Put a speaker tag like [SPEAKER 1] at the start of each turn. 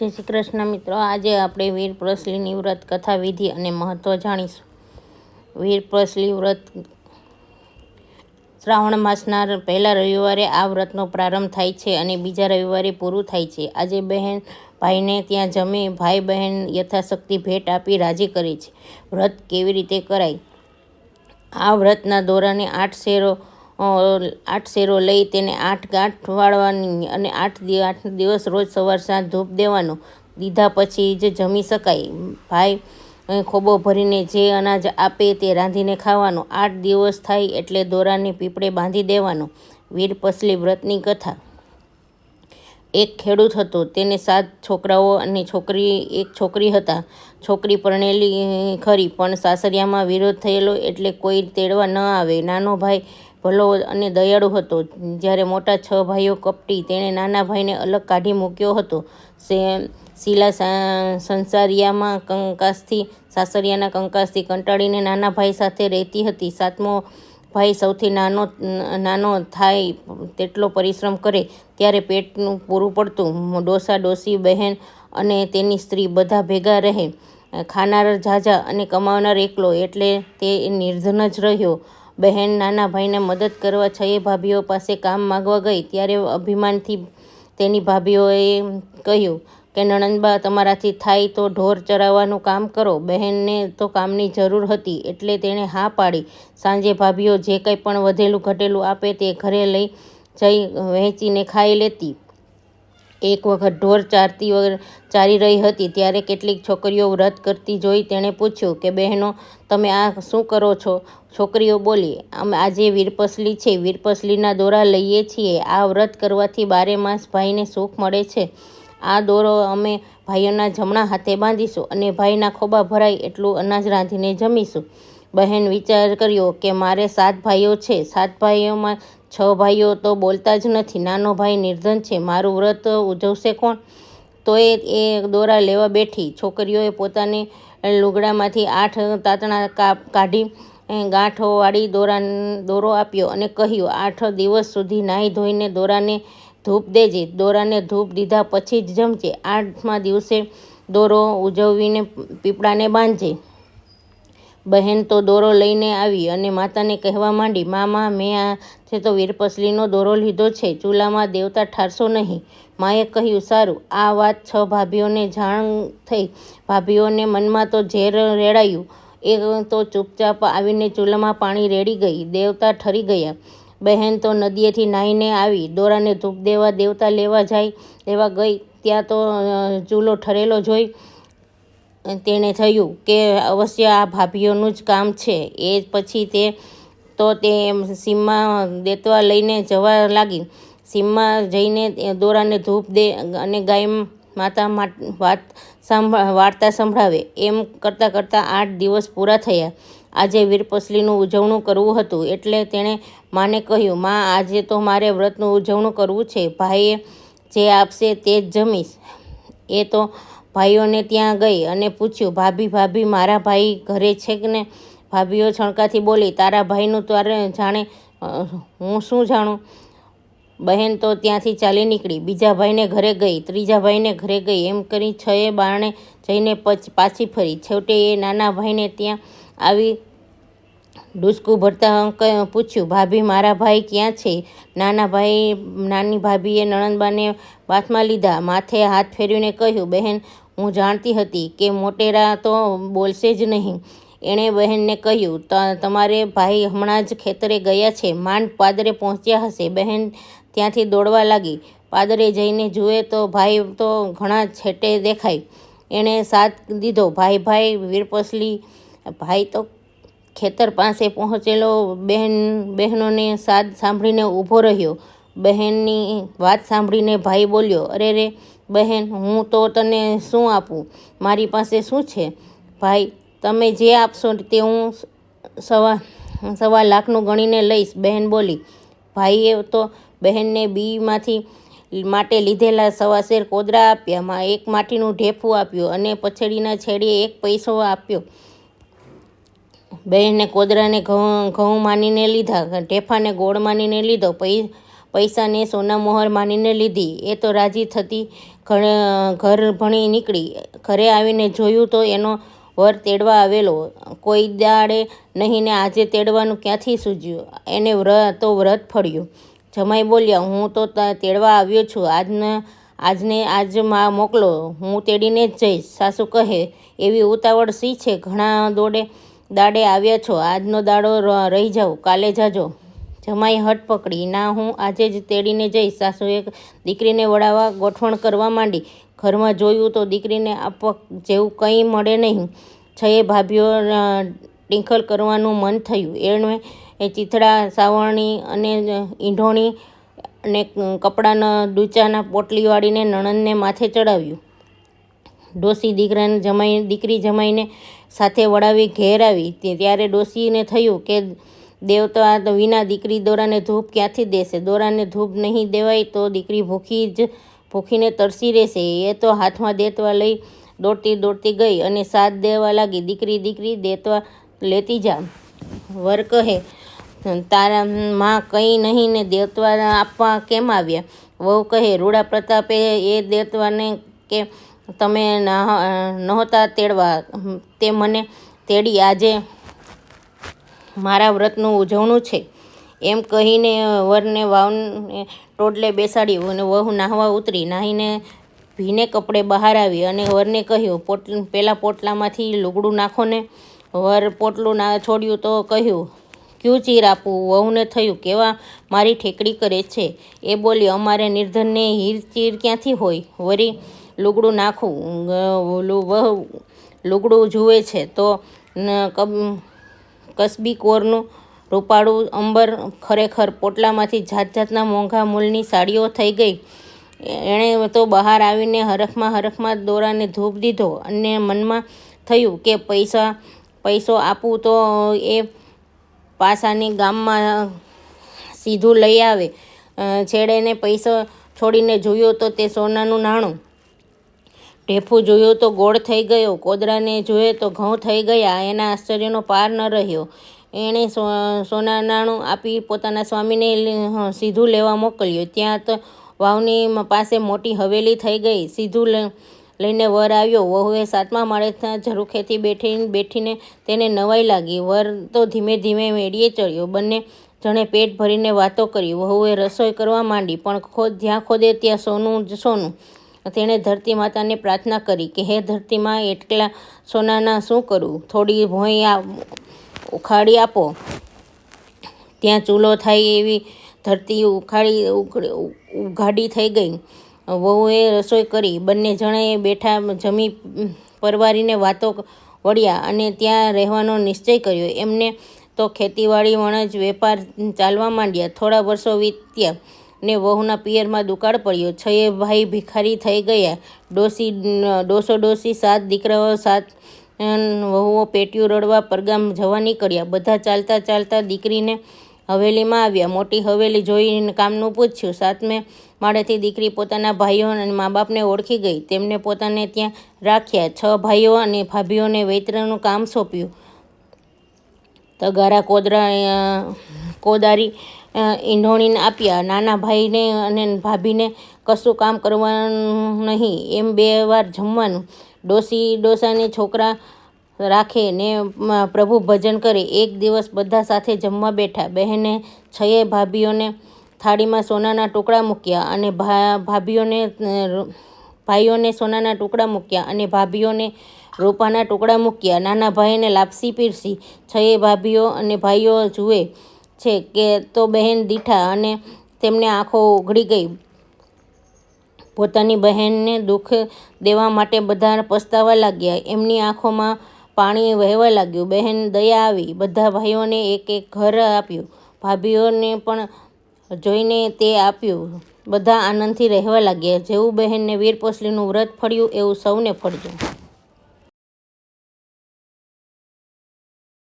[SPEAKER 1] જય શ્રી કૃષ્ણ મિત્રો, આજે આપણે વીર પ્રસલીની વ્રત કથા વિધિ અને મહત્ત્વ જાણીશું. વીર પ્રસલી વ્રત શ્રાવણ માસના પહેલા રવિવારે આ વ્રતનો પ્રારંભ થાય છે અને બીજા રવિવારે પૂરું થાય છે. આજે બહેન ભાઈને ત્યાં જમી ભાઈ બહેન યથાશક્તિ ભેટ આપી રાજી કરે છે. વ્રત કેવી રીતે કરાય? આ વ્રતના દોરાને આઠ શેરો આઠ શેરો લઈ તેને આઠ ગાંઠ વાળવાની અને આઠ આઠ દિવસ રોજ સવાર સાંજ ધૂપ દેવાનો. દીધા પછી જ જમી શકાય. ભાઈ ખોબો ભરીને જે અનાજ આપે તે રાંધીને ખાવાનું. આઠ દિવસ થાય એટલે દોરાને પીપળે બાંધી દેવાનો. વીર પસલી વ્રતની કથા. એક ખેડૂત હતો. તેને સાત છોકરાઓ અને છોકરી, એક છોકરી હતા. છોકરી પરણેલી ખરી, પણ સાસરિયામાં વિરોધ થયેલો એટલે કોઈ તેડવા ન આવે. નાનો ભાઈ ભલો અને દયાળુ હતો. જ્યારે મોટા છ ભાઈઓ કપટી, તેણે નાના ભાઈને અલગ કાઢી મૂક્યો હતો. સે, શીલા સંસારિયામાં કંકાસથી, સાસરિયાના કંકાસથી કંટાળીને નાના ભાઈ સાથે રહેતી હતી. સાતમો ભાઈ સૌથી નાનો નાનો થાય, તેટલો પરિશ્રમ કરે, ત્યારે પેટનું પૂરું પડતું. ડોસા ડોસી બહેન અને તેની સ્ત્રી બધા ભેગા રહે. ખાનાર ઝાઝા અને કમાવનાર એકલો, એટલે તે નિર્ધન જ રહ્યો. બહેન નાના ભાઈને મદદ કરવા છએ ભાભીઓ પાસે કામ માગવા ગઈ, ત્યારે અભિમાનથી તેની ભાભીઓએ કહ્યું કે નણંદબા, તમારાથી થાય તો ઢોર ચરાવવાનું કામ કરો. બહેનને તો કામની જરૂર હતી, એટલે તેણે હા પાડી. સાંજે ભાભીઓ જે કંઈ પણ વધેલું ઘટેલું આપે તે ઘરે લઈ જઈ વહેંચીને ખાઈ લેતી. એક વખત ઢોર ચારતી ચારી રહી હતી, ત્યારે કેટલીક છોકરીઓ વ્રત કરતી જોઈ તેણે પૂછ્યું કે, બહેનો, તમે આ શું કરો છો? છોકરીઓ બોલી, અમે આજે વીરપસલી છે. વીરપસલીના દોરા લઈએ છીએ. આ વ્રત કરવાથી બારે માસ ભાઈને સુખ મળે છે. આ દોરો અમે ભાઈઓના જમણા હાથે બાંધીશું અને ભાઈના ખોબા ભરાય એટલું અનાજ રાંધીને જમીશું. બહેન વિચાર કર્યો કે મારે સાત ભાઈઓ છે. સાત ભાઈઓમાં છ ભાઈઓ તો બોલતા જ નથી. નાનો ભાઈ નિર્ધન છે. મારું વ્રત ઉજવશે કોણ? તો એ એ દોરા લેવા બેઠી. છોકરીઓએ પોતાની લુગડામાંથી આઠ તાતણા કાઢી ગાંઠોવાળી દોરા દોરો આપ્યો અને કહ્યું, આઠ દિવસ સુધી નાહી ધોઈને દોરાને ધૂપ દેજે. દોરાને ધૂપ દીધા પછી જ જમજે. આઠમા દિવસે દોરો ઉજવીને પીપળાને બાંધજે. બહેન તો દોરો લઈને આવી અને માતાને કહેવા માંડી, મામા, મેં આ છે તો વીરપસલીનો દોરો લીધો છે. ચૂલામાં દેવતા ઠારશો નહીં. માએ કહ્યું, સારું. આ વાત છ ભાભીઓને જાણ થઈ. ભાભીઓને મનમાં તો ઝેર રેડાયું. એ તો ચૂપચાપ આવીને ચૂલામાં પાણી રેડી ગઈ. દેવતા ઠરી ગયા. બહેન તો નદીએથી નાહીને આવી, દોરાને ધૂપ દેવા, દેવતા લેવા જાય, લેવા ગઈ, ત્યાં તો ચૂલો ઠરેલો જોઈ તેણે થયું કે અવશ્ય આ ભાભીઓનું જ કામ છે. એ પછી તે, તો તે સીમમાં દેતવા લઈને જવા લાગી. સીમમાં જઈને દોરાને ધૂપ દે અને ગાય માતા વાત સાંભળ વાર્તા સંભળાવે. એમ કરતાં કરતાં આઠ દિવસ પૂરા થયા. આજે વીરપસલીનું ઉજવણું કરવું હતું એટલે તેણે માને કહ્યું, માં, આજે તો મારે વ્રતનું ઉજવણું કરવું છે. ભાઈએ જે આપશે તે જ જમીશ. એ તો ભાઈઓને ત્યાં ગઈ અને પૂછ્યું, ભાભી ભાભી, મારા ભાઈ ઘરે છે કે ને? ભાભીઓ છણકાથી બોલી, તારા ભાઈનું તારે જાણે હું શું જાણું? બહેન તો ત્યાંથી ચાલી નીકળી, બીજા ભાઈને ઘરે ગઈ, ત્રીજા ભાઈને ઘરે ગઈ. એમ કરી છએ બારણે જઈને પછી, પાછી ફરી. છેવટે એ નાના ભાઈને ત્યાં આવી ડૂસકું ભરતા પૂછ્યું, ભાભી, મારા ભાઈ ક્યાં છે? નાના ભાઈ, નાની ભાભીએ નણંદબાને બાથમાં લીધા, માથે હાથ ફેરવીને કહ્યું, બહેન, હું જાણતી હતી કે મોટેરા તો બોલશે જ નહીં. એણે બહેનને કહ્યું, "ત- તમારે ભાઈ હમણાં જ ખેતરે ગયા છે, માંડ પાદરે પહોંચ્યા હશે. બહેન ત્યાંથી દોડવા લાગી. પાદરે જઈને જુએ તો ભાઈ તો ઘણા છેટે દેખાય. એણે સાથ દીધો, ભાઈ ભાઈ, વીરપસલી ભાઈ તો ખેતર પાસે પહોંચેલો બહેન બહેનોને સાદ સાંભળીને ઊભો રહ્યો. બહેનની વાત સાંભળીને ભાઈ બોલ્યો, અરે રે, બહેન, હું તો તને શું આપું? મારી પાસે શું છે? ભાઈ, તમે જે આપશો તે હું સવા સવા લાખનું ગણીને લઈશ. બહેન બોલી, ભાઈએ તો બહેનને બીમાંથી માટે લીધેલા સવાશેર કોદરા આપ્યા, માં એક માટીનું ઢેફું આપ્યું અને પછડીના છેડીએ એક પૈસો આપ્યો. બહેને કોદરાને ઘઉં ઘઉં માનીને લીધા ઢેફાને ગોળ માનીને લીધો પૈસાને સોના મોહર માનીને લીધી. એ તો રાજી થતી ઘર ભણી નીકળી. ઘરે આવીને જોયું તો એનો વર તેડવા આવેલો. કોઈ દાડે નહીં ને આજે તેડવાનું ક્યાંથી સૂજ્યું? એને વ્રત તો વ્રત ફળ્યું. જમાઈ બોલ્યા, હું તો તેડવા આવ્યો છું. આજના, આજને આજમાં મોકલો. હું તેડીને જ જઈશ. સાસુ કહે, એવી ઉતાવળ સી છે? ઘણા દોડે દાડે આવ્યા છો. આજનો દાડો રહી જાઓ કાલે જાજો. જમાઈ હટ પકડી. ના, હું આજે જ તેડીને જઈશ. સાસુએ દીકરીને વળાવવા ગોઠવણ કરવા માંડી. ઘરમાં જોયું તો દીકરીને આપવા જેવું કંઈ મળે નહીં. છએ ભાભીઓ ટીંખલ કરવાનું મન થયું. એણે એ ચીથડા, સાવરણી અને ઈંઢોણી અને કપડાના ડૂચાના પોટલી વાળીને નણંદને માથે ચડાવ્યું. ડોસી દીકરાને જમાઈ, દીકરી જમાઈને સાથે વળાવી ઘેર આવી. ત્યારે ડોસીને થયું કે દેવતા તો વિના દીકરી દોરાને ધૂપ ક્યાંથી દેશે? દોરાને ધૂપ નહીં દેવાય તો દીકરી ભૂખી જ, ભૂખીને તરસી રહેશે. એ તો હાથમાં દેતવા લઈ દોડતી દોડતી ગઈ અને સાથ દેવા લાગી. દીકરી દીકરી, દેતવા લેતી જા. વર કહે, તારા માં કંઈ નહીં ને દેતવા આપવા કેમ આવ્યા? વહુ કહે, રૂડા પ્રતાપે એ દેતવાને કે તમે નહોતા તેડવા. તે મને તેડી, આજે મારા વ્રતનું ઉજવણું છે. એમ કહીને વરને વાવને ટોડલે બેસાડ્યું અને વહુ નાહવા ઉતરી. નાહીને ભીને કપડે બહાર આવી અને વરને કહ્યું, પોટ પહેલાં પોટલામાંથી લુગડું નાખો ને. વર પોટલું ના છોડ્યું તો કહ્યું, ક્યું ચીર આપું? વહુને થયું, કેવા મારી ઠેકડી કરે છે? એ બોલી, અમારે નિર્ધનને હીર ચીર ક્યાંથી હોય? વરી લુગડું નાખું, ગ- લુ- વહુ લુગડું જુએ છે, તો કસબી કોરનું રૂપાળું અંબર ખરેખર પોટલામાંથી જાત જાતના મોંઘા મૂલની સાડીઓ થઈ ગઈ. એણે તો બહાર આવીને હરખમાં હરખમાં દોરાને ધૂપ દીધો અને મનમાં થયું કે પૈસા, પૈસો આપું તો એ પાસાની ગામમાં સીધું લઈ આવે. છેડેને પૈસો છોડીને જોયો તો તે સોનાનું નાણું ઢેફું જોયું તો ગોળ થઈ ગયો, કોદરાને જોયે તો ઘઉં થઈ ગયા, એના આશ્ચર્યનો પાર ન રહ્યો. એણે સોના નાણું આપી પોતાના સ્વામીને સીધું લેવા મોકલ્યો. ત્યાં તો વાવની પાસે મોટી હવેલી થઈ ગઈ. સીધું લઈને વર આવ્યો. વહુએ સાતમા માળે ઝરૂખેથી બેઠી બેઠીને તેને નવાઈ લાગી. વર તો ધીમે ધીમે મેળીએ ચડ્યો. બંને જણે પેટ ભરીને વાતો કરી. વહુએ રસોઈ કરવા માંડી, પણ ખોદ જ્યાં ખોદે ત્યાં સોનું જ સોનું. તેણે ધરતી માતાને પ્રાર્થના કરી કે, હે ધરતીમાં એટલા સોનાના શું કરું? થોડી ભોંય આ- ઉખાડી આપો. ત્યાં ચૂલો થાય એવી ધરતી ઉખાડી ઉઘાડી થઈ ગઈ. વહુએ રસોઈ કરી. બંને જણાએ બેઠા જમી પરવારીને વાતો વળ્યા અને ત્યાં રહેવાનો નિશ્ચય કર્યો. એમને તો ખેતીવાડી વણજ વેપાર ચાલવા માંડ્યા. થોડા વર્ષો વીત્યા. ને વહુના પિયરમાં દુકાળ પડ્યો. છએ ભાઈ ભિખારી થઈ ગયા. ડોસી ડોસો ડોસી સાત દીકરાઓ, સાત વહુઓ પેટીયું રડવા પરગામ જવા નીકળ્યા. બધા ચાલતા ચાલતા દીકરીને હવેલીમાં આવ્યા. મોટી હવેલી જોઈને કામનું પૂછ્યું. સાતમે માળેથી દીકરી પોતાના ભાઈઓ અને મા બાપને ઓળખી ગઈ. તેમને પોતાને ત્યાં રાખ્યા. છ ભાઈઓ અને ભાભીઓને વૈતરણનું કામ સોંપ્યું. તગારા, કોદરા કોદારી ઈંઢોણીને આપ્યા. નાના ભાઈને અને ભાભીને કશું કામ કરવાનું નહીં. એમ બે વાર જમવાનું. ડોસી ડોસાને છોકરા રાખે ને પ્રભુ ભજન કરે. એક દિવસ બધા સાથે જમવા બેઠા. બહેને છએ ભાભીઓને થાળીમાં સોનાના ટુકડા મૂક્યા અને ભા, ભાભીઓને ભાઈઓને સોનાના ટુકડા મૂક્યા અને ભાભીઓને રોપાના ટુકડા મૂક્યા. નાના ભાઈને લાપસી પીરસી. છએ ભાભીઓ અને ભાઈઓ જુએ. છે કે તો બહેન દીઠા અને તેમને આંખો ઉઘડી ગઈ. પોતાની બહેનને દુઃખ દેવા માટે બધા પસ્તાવા લાગ્યા. એમની આંખોમાં પાણી વહેવા લાગ્યું. બહેન દયા આવી. બધા ભાઈઓને એક એક ઘર આપ્યું. ભાભીઓને પણ જોઈને તે આપ્યું. બધા આનંદથી રહેવા લાગ્યા. જેવું બહેનને વીરપોસલીનું વ્રત ફળ્યું, એવું સૌને ફળજો